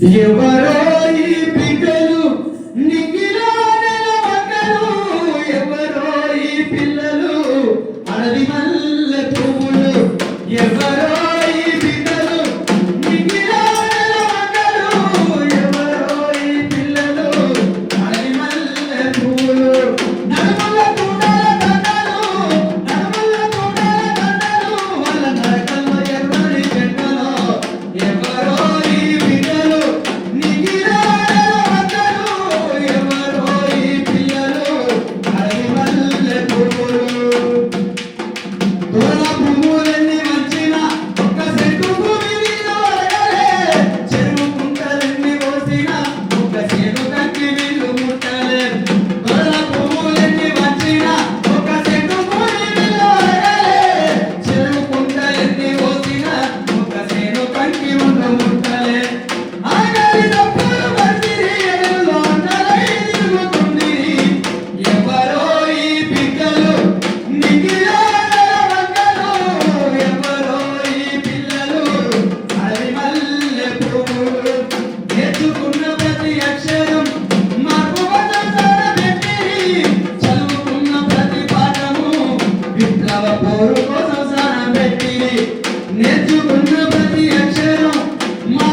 ఎవరో ఈ పిల్లలు? అనది మల్ల పువ్వులు. ఎవరో నేర్చుకున్న ప్రతి అక్షరం మా